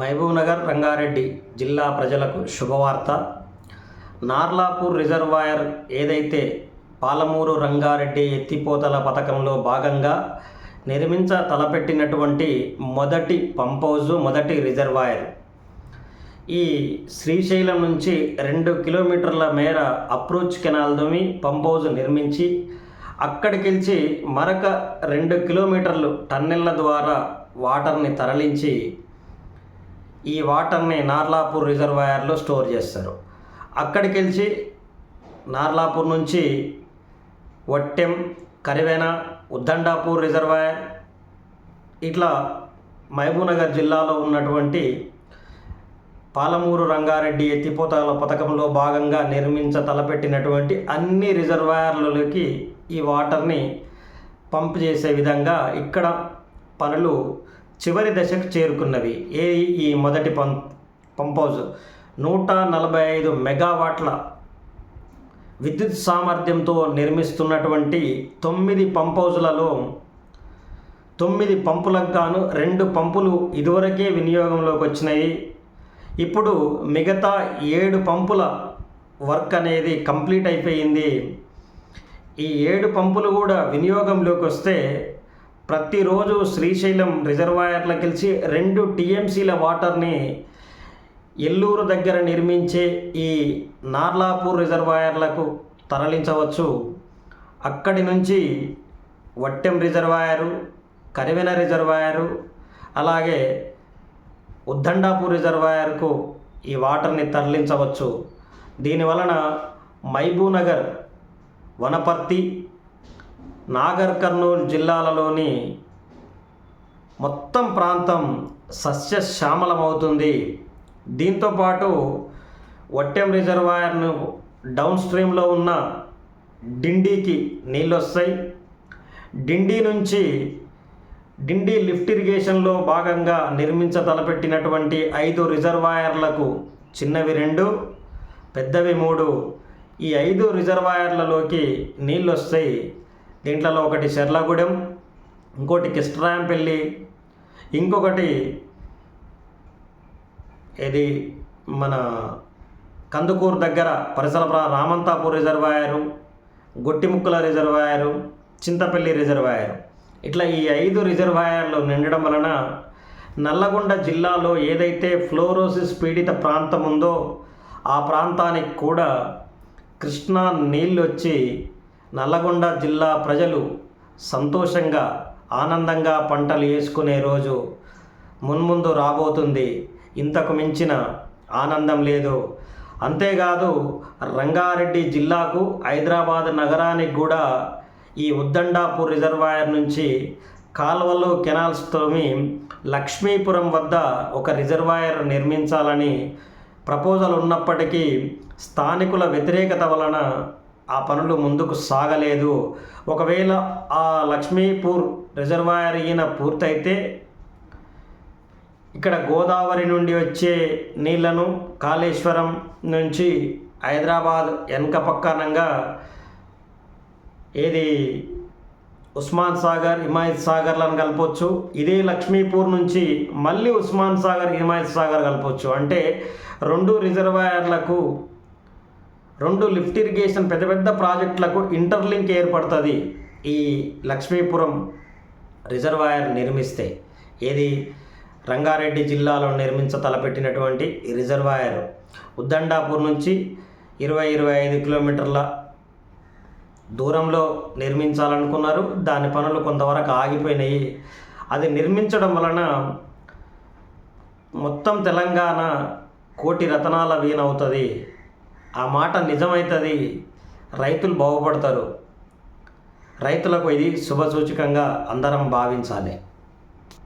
మహబూబ్నగర్ రంగారెడ్డి జిల్లా ప్రజలకు శుభవార్త. నార్లాపూర్ రిజర్వాయర్ ఏదైతే పాలమూరు రంగారెడ్డి ఎత్తిపోతల పథకంలో భాగంగా నిర్మించ తలపెట్టినటువంటి మొదటి పంపౌజు మొదటి రిజర్వాయర్. ఈ శ్రీశైలం నుంచి రెండు కిలోమీటర్ల మేర అప్రోచ్ కెనాల్ దొమి పంపౌజు నిర్మించి అక్కడికెళ్ళి మరొక రెండు కిలోమీటర్లు టన్నెళ్ళ ద్వారా వాటర్ని తరలించి ఈ వాటర్ని నార్లాపూర్ రిజర్వాయర్లో స్టోర్ చేస్తారు. అక్కడికి వెళ్ళి నార్లాపూర్ నుంచి వట్టెం కరివేన ఉద్దండాపూర్ రిజర్వాయర్ ఇట్లా మహబూబ్నగర్ జిల్లాలో ఉన్నటువంటి పాలమూరు రంగారెడ్డి ఎత్తిపోతల పథకంలో భాగంగా నిర్మించ తలపెట్టినటువంటి అన్ని రిజర్వాయర్లలోకి ఈ వాటర్ని పంప్ చేసే విధంగా ఇక్కడ పనులు చివరి దశకు చేరుకున్నవి. ఏ ఈ మొదటి పం పంపౌజ్? నూట నలభై ఐదు మెగావాట్ల విద్యుత్ సామర్థ్యంతో నిర్మిస్తున్నటువంటి తొమ్మిది పంపౌజులలో తొమ్మిది పంపులకు గాను రెండు పంపులు ఇదివరకే వినియోగంలోకి వచ్చినాయి. ఇప్పుడు మిగతా ఏడు పంపుల వర్క్ అనేది కంప్లీట్ అయిపోయింది. ఈ ఏడు పంపులు కూడా వినియోగంలోకి వస్తే ప్రతిరోజు శ్రీశైలం రిజర్వాయర్లకు గెలిచి రెండు టీఎంసీల వాటర్ని ఎల్లూరు దగ్గర నిర్మించే ఈ నార్లాపూర్ రిజర్వాయర్లకు తరలించవచ్చు. అక్కడి నుంచి వట్టెం రిజర్వాయరు కరివెన రిజర్వాయరు అలాగే ఉద్దండాపూర్ రిజర్వాయర్కు ఈ వాటర్ని తరలించవచ్చు. దీనివలన మహబూనగర్ వనపర్తి నాగర్ కర్నూలు జిల్లాలలోని మొత్తం ప్రాంతం సస్యశ్యామలమవుతుంది. దీంతోపాటు వట్టెం రిజర్వాయర్ను డౌన్ స్ట్రీమ్లో ఉన్న డిండికి నీళ్ళు వస్తాయి డిండి నుంచి డిండి లిఫ్ట్ ఇరిగేషన్లో భాగంగా నిర్మించ తలపెట్టినటువంటి ఐదు రిజర్వాయర్లకు చిన్నవి రెండు పెద్దవి మూడు. ఈ ఐదు రిజర్వాయర్లలోకి నీళ్ళు వస్తాయి దీంట్లో ఒకటి శర్లగూడెం ఇంకోటి కిష్టరాయంపల్లి ఇంకొకటి ఇది మన కందుకూరు దగ్గర పరిసర Ramanthapur reservoir Gottimukkula reservoir Chintapalli reservoir. ఇట్లా ఈ ఐదు రిజర్వాయర్లు నిండడం వలన నల్లగొండ జిల్లాలో ఏదైతే ఫ్లోరోసిస్ పీడిత ప్రాంతం ఉందో ఆ ప్రాంతానికి కూడా కృష్ణా నీళ్ళు వచ్చి నల్లగొండ జిల్లా ప్రజలు సంతోషంగా ఆనందంగా పంటలు వేసుకునే రోజు మున్ముందు రాబోతుంది. ఇంతకు మించిన ఆనందం లేదు. అంతేకాదు రంగారెడ్డి జిల్లాకు హైదరాబాద్ నగరానికి కూడా ఈ ఉద్దండాపూర్ రిజర్వాయర్ నుంచి కాల్వలు కెనాల్స్ తోమి లక్ష్మీపురం వద్ద ఒక రిజర్వాయర్ నిర్మించాలని ప్రపోజల్ ఉన్నప్పటికీ స్థానికుల వ్యతిరేకత వలన ఆ పనులు ముందుకు సాగలేదు. ఒకవేళ ఆ లక్ష్మీపూర్ రిజర్వాయర్ ఈయన పూర్తయితే ఇక్కడ గోదావరి నుండి వచ్చే నీళ్ళను కాళేశ్వరం నుంచి హైదరాబాద్ వెనక పక్కనంగా ఏది ఉస్మాన్ సాగర్ హిమాయత్ సాగర్లను కలపవచ్చు ఇదే లక్ష్మీపూర్ నుంచి మళ్ళీ ఉస్మాన్ సాగర్ హిమాయత్ సాగర్ కలపొచ్చు. అంటే రెండు రిజర్వాయర్లకు రెండు లిఫ్ట్ ఇరిగేషన్ పెద్ద పెద్ద ప్రాజెక్టులకు ఇంటర్లింక్ ఏర్పడుతుంది. ఈ లక్ష్మీపురం రిజర్వాయర్ నిర్మిస్తే ఏది రంగారెడ్డి జిల్లాలో నిర్మించ తలపెట్టినటువంటి రిజర్వాయర్. ఉద్దండాపూర్ నుంచి ఇరవై ఇరవై ఐదు కిలోమీటర్ల దూరంలో నిర్మించాలనుకున్నారు. దాని పనులు కొంతవరకు ఆగిపోయినాయి. అది నిర్మించడం వలన మొత్తం తెలంగాణ కోటి రతనాల వీణవుతుంది. ఆ మాట నిజమవుతుంది రైతులు బాగుపడతారు. రైతులకు ఇది శుభసూచకంగా అందరం భావించాలి.